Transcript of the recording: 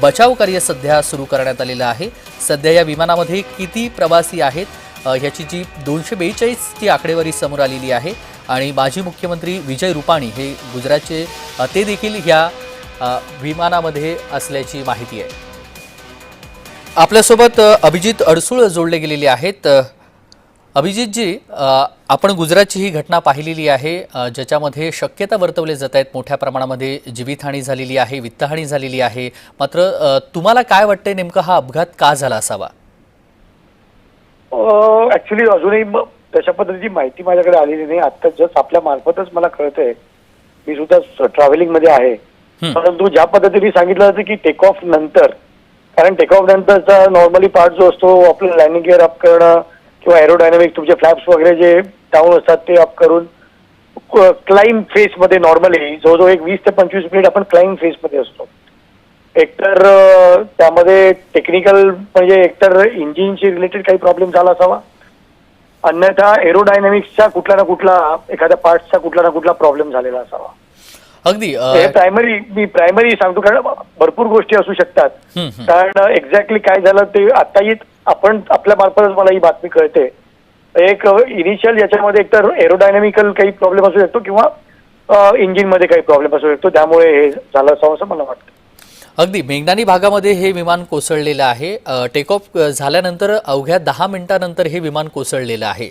बचाव कार्य सध्या सुरू करण्यात आलेलं आहे. सध्या या विमानामध्ये किती प्रवासी आहेत ह्याची जी दोनशे बेचाळीसची आकडेवारी समोर आलेली आहे. आणि माजी मुख्यमंत्री विजय रुपाणी हे गुजरातचे ते देखील ह्या विमानामध्ये असल्याची माहिती आहे. आपल्यासोबत अभिजित अडसूळ जोडले गेलेले आहेत. अभिजितजी आपण गुजरातची ही घटना पाहिलेली आहे ज्याच्यामध्ये शक्यता वर्तवल्या जात आहेत मोठ्या प्रमाणामध्ये जीवितहानी झालेली आहे वित्तहानी झालेली आहे. मात्र तुम्हाला काय वाटतंय नेमकं हा अपघात का झाला असावा? ऍक्च्युली अजूनही तशा पद्धतीची माहिती माझ्याकडे आलेली नाही. आता जस्ट आपल्या मार्फतच मला कळतंय. मी सुद्धा ट्रॅव्हलिंगमध्ये आहे. परंतु ज्या पद्धतीने सांगितलं जातं की टेक ऑफ नंतर कारण टेक ऑफ नंतरचा नॉर्मली पार्ट जो असतो आपलं लँडिंग गिअर अप करणं किंवा एरोडायनामिक तुमचे फ्लॅप्स वगैरे जे डाऊन असतात ते अप करून क्लाइम फेसमध्ये नॉर्मली जवळजवळ एक वीस ते पंचवीस मिनिट आपण क्लाइम फेस मध्ये असतो. एकतर त्यामध्ये टेक्निकल म्हणजे एकतर इंजिनशी रिलेटेड काही प्रॉब्लेम झाला असावा. अन्यथा एरोडायनामिक्सचा कुठला ना कुठला एखाद्या पार्टचा कुठला ना कुठला प्रॉब्लेम झालेला असावा. अगदी प्रायमरी मी प्रायमरी सांगतो कारण भरपूर गोष्टी असू शकतात. कारण एक्झॅक्टली काय झालं ते आताही आपण आपल्या मार्फतच मला ही बातमी कळते. एक इनिशियल याच्यामध्ये एकतर एरोडायनामिकल काही प्रॉब्लेम असू शकतो किंवा इंजिनमध्ये काही प्रॉब्लेम असू शकतो. त्यामुळे हे झालं असावं असं मला वाटतं. अगदी मेघनानी भागामध्ये हे विमान कोसळलेलं आहे. टेक ऑफ झाल्यानंतर अवघ्या दहा मिनिटानंतर हे विमान कोसळलेलं आहे.